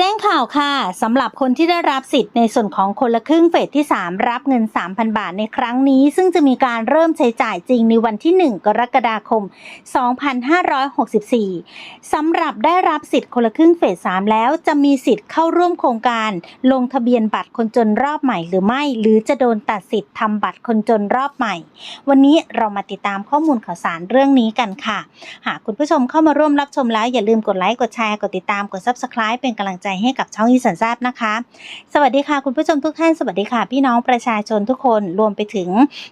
แจ้งข่าวค่ะสำหรับคนที่ได้รับสิทธิ์ในส่วนของคนละครึ่งเฟสที่ 3 รับเงิน 3,000 บาทในครั้งนี้ ซึ่งจะมีการเริ่มใช้จ่ายจริงในวันที่ 1 กรกฎาคม 2564 สำหรับได้รับสิทธิ์คนละครึ่งเฟส 3 แล้วจะมีสิทธิ์เข้าร่วมโครงการ ลงทะเบียนบัตรคนจนรอบใหม่หรือไม่ หรือจะโดนตัดสิทธิ์ทำบัตรคนจนรอบใหม่ วันนี้เรามาติดตามข้อมูลข่าวสารเรื่องนี้กันค่ะ หากคุณผู้ชมเข้ามาร่วมรับชมแล้วอย่าลืมกดไลค์กดแชร์กดติดตามกด subscribe เป็นกำลังใจให้กับช่องอีสันแซบนะคะ สวัสดีค่ะคุณผู้ชมทุกท่านสวัสดีค่ะ พี่น้องประชาชนทุกคนรวมไปถึง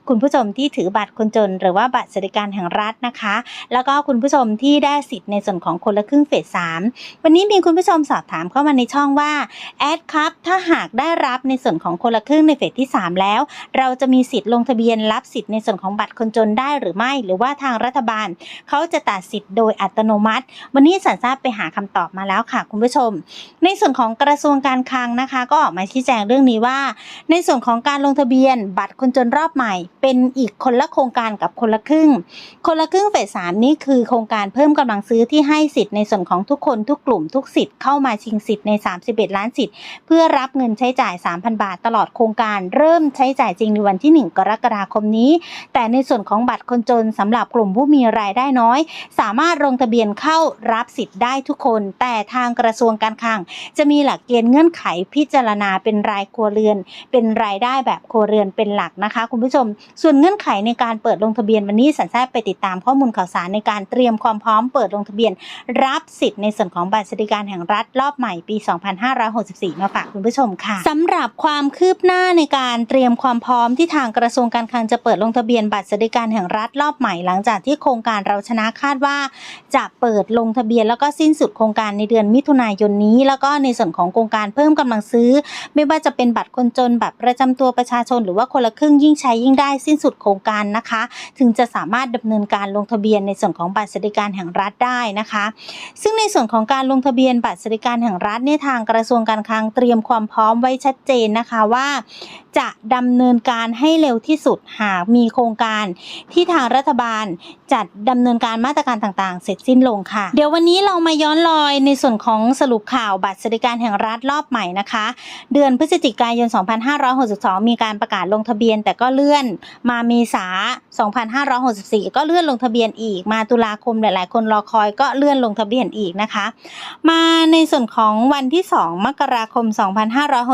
คุณผู้ชมที่ถือบัตรคนจน หรือว่าบัตรสวัสดิการแห่งรัฐนะคะ แล้วก็คุณผู้ชมที่ได้สิทธิ์ในส่วนของคนละครึ่งเฟสสามวันนี้มีคุณผู้ชมสอบถามเข้ามาในช่องว่าแอดครับถ้าหากได้รับในส่วนของคนละครึ่งในเฟสที่ 3 แล้ว เราจะมีสิทธิ์ลงทะเบียนรับสิทธิ์ในส่วนของบัตรคนจนได้หรือไม่ หรือว่าทางรัฐบาล เขาจะตัดสิทธิ์โดยอัตโนมัติ วันนี้สันทราบไปหาคำตอบมาแล้วค่ะคุณผู้ชม ในในส่วนของกระทรวงการคลังนะคะ ก็ออกมาชี้แจงเรื่องนี้ว่า ในส่วนของการลงทะเบียน บัตรคนจนรอบใหม่ เป็นอีกคนละโครงการกับคนละครึ่ง คนละครึ่งเฟสสามนี่คือโครงการเพิ่มกำลังซื้อที่ให้สิทธิ์ในส่วนของทุกคนทุกกลุ่มทุกสิทธิ์เข้ามาชิงสิทธิ์ใน 31 ล้านสิทธิ์ เพื่อรับเงินใช้จ่าย 3,000 บาทตลอดโครงการเริ่มใช้จ่ายจริงในวันที่ 1 กรกฎาคมนี้ แต่ในส่วนของบัตรคนจนสำหรับกลุ่มผู้มีรายได้น้อย สามารถลงทะเบียนเข้ารับสิทธิ์ได้ทุกคน แต่ทางกระทรวงการคลังจะมีหลักเกณฑ์เงื่อนไขพิจารณาเป็นรายครัวเรือน เป็นรายได้แบบครัวเรือนเป็นหลักนะคะ คุณผู้ชม ส่วนเงื่อนไขในการเปิดลงทะเบียนวันนี้สันแทบไปติดตามข้อมูลข่าวสารในการเตรียมความพร้อมเปิดลงทะเบียน รับสิทธิ์ในส่วนของบัตรสวัสดิการแห่งรัฐรอบใหม่ปี 2564 มาฝากคุณผู้ชมค่ะสำหรับความคืบหน้าในการเตรียมความพร้อมที่ทางกระทรวงการคลังจะเปิดลงทะเบียนบัตรสวัสดิการแห่งรัฐรอบใหม่หลังจากที่โครงการเราชนะคาดว่า จะเปิดลงทะเบียนแล้วก็สิ้นสุดโครงการในเดือนมิถุนายนนี้แล้วก็ในส่วนของโครงการเพิ่มกำลังซื้อ ไม่ว่าจะเป็นบัตรคนจนบัตรประจำตัวประชาชน หรือว่าคนละครึ่งยิ่งใช้ยิ่งได้สิ้นสุดโครงการนะคะ ถึงจะสามารถดำเนินการลงทะเบียนในส่วนของบัตรสวัสดิการแห่งรัฐได้นะคะ ซึ่งในส่วนของการลงทะเบียนบัตรสวัสดิการแห่งรัฐเนี่ยทางกระทรวงการคลังเตรียมความพร้อมไว้ชัดเจนนะคะว่าจะดำเนินการให้เร็วที่สุดหากมีโครงการที่ทางรัฐบาลจัดดำเนินการมาตรการต่างๆ เสร็จสิ้นลงค่ะ เดี๋ยววันนี้เรามาย้อนรอยในส่วนของสรุปข่าวบัตรสวัสดิการแห่งรัฐรอบใหม่นะคะ เดือนพฤศจิกายน 2562 มีการประกาศลงทะเบียน แต่ก็เลื่อนมาเมษา 2564 ก็เลื่อนลงทะเบียนอีก มาตุลาคมหลายๆ คนรอคอยก็เลื่อนลงทะเบียนอีกนะคะ มาในส่วนของวันที่ 2 มกราคม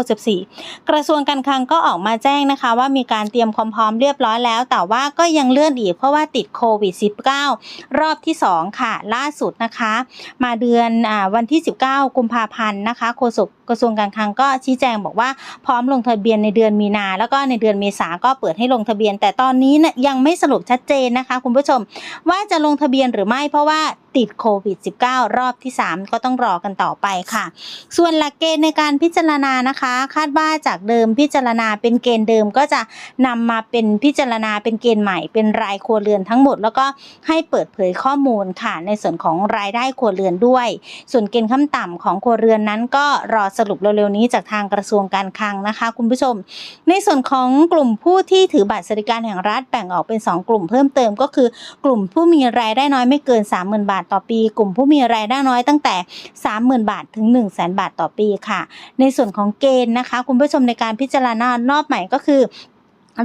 2564 กระทรวงการคลังก็ออกมาแจ้งนะคะ ว่ามีการเตรียมความพร้อมเรียบร้อยแล้ว แต่ว่าก็ยังเลื่อนอีกเพราะว่าติดโควิด -19 รอบที่ 2 ค่ะ ล่าสุดนะคะ มาเดือนอวันที่ 19 กุมภาพันธ์นะคะโฆษกกระทรวงการคลังก็ชี้แจงบอกว่าพร้อมลงทะเบียนในเดือนมีนา แล้วก็ในเดือนเมษาก็เปิดให้ลงทะเบียน แต่ตอนนี้นะยังไม่สรุปชัดเจนนะคะคุณผู้ชม ว่าจะลงทะเบียนหรือไม่เพราะว่าติดโควิด -19 รอบที่ 3 ก็ต้องรอกันต่อไปค่ะ ส่วนหลักเกณฑ์ในการพิจารณานะคะ คาดว่าจากเดิมพิจารณาเป็นเกณฑ์เดิมก็จะนำมาเป็นพิจารณาเป็นเกณฑ์ใหม่ เป็นรายครัวเรือนทั้งหมด แล้วก็ให้เปิดเผยข้อมูลค่ะในส่วนของรายได้ครัวเรือนด้วย ส่วนเกณฑ์ขั้นต่ำของครัวเรือนอนั้นก็รอสรุปเร็วๆนี้จากทางกระทรวงการคลังนะคะคุณผู้ชม ในส่วนของกลุ่มผู้ที่ถือบัตรสวัสดิการแห่งรัฐแบ่งออกเป็น 2 กลุ่มเพิ่มเติมก็คือกลุ่มผู้มีรายได้น้อยไม่เกิน 30,000 บาทต่อปี กลุ่มผู้มีรายได้น้อยตั้งแต่ 30,000 บาทถึง 1 0 0 0 0 0บาทต่อปีค่ะ ในส่วนของเกณฑ์นะคะ คุณผู้ชมในการพิจารณานอบใหม่ก็คือ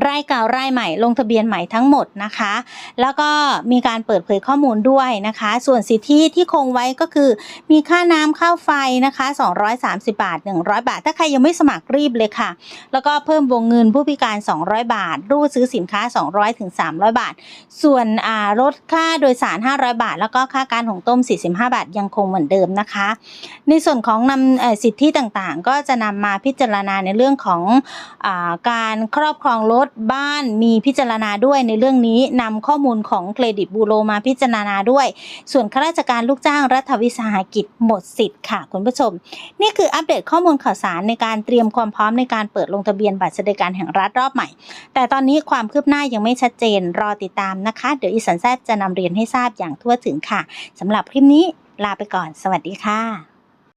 รายเก่ารายใหม่ลงทะเบียนใหม่ทั้งหมดนะคะ แล้วก็มีการเปิดเผยข้อมูลด้วยนะคะ ส่วนสิทธิที่คงไว้ก็คือ มีค่าน้ำค่าไฟนะคะ 230 บาท 100 บาท ถ้าใครยังไม่สมัครรีบเลยค่ะ แล้วก็เพิ่มวงเงินผู้พิการ 200 บาท รูดซื้อสินค้า 200ถึง300 บาท ส่วนลดค่าโดยสาร 500 บาท แล้วก็ค่าการของต้ม 45 บาทยังคงเหมือนเดิมนะคะ ในส่วนของนำสิทธิต่างๆ ก็จะนำมาพิจารณาในเรื่องของอการครอบครองรถบ้านมีพิจารณาด้วยในเรื่องนี้นำข้อมูลของเครดิตบูโรมาพิจารณาด้วย ส่วนข้าราชการลูกจ้างรัฐวิสาหกิจหมดสิทธิ์ค่ะคุณผู้ชม นี่คืออัปเดตข้อมูลข่าวสารในการเตรียมความพร้อมในการเปิดลงทะเบียนบัตรสวัสดิการแห่งรัฐรอบใหม่ แต่ตอนนี้ความคืบหน้ายังไม่ชัดเจนรอติดตามนะคะ เดี๋ยวอีสันแซบจะนำเรียนให้ทราบอย่างทั่วถึงค่ะสำหรับคลิปนี้ลาไปก่อน สวัสดีค่ะ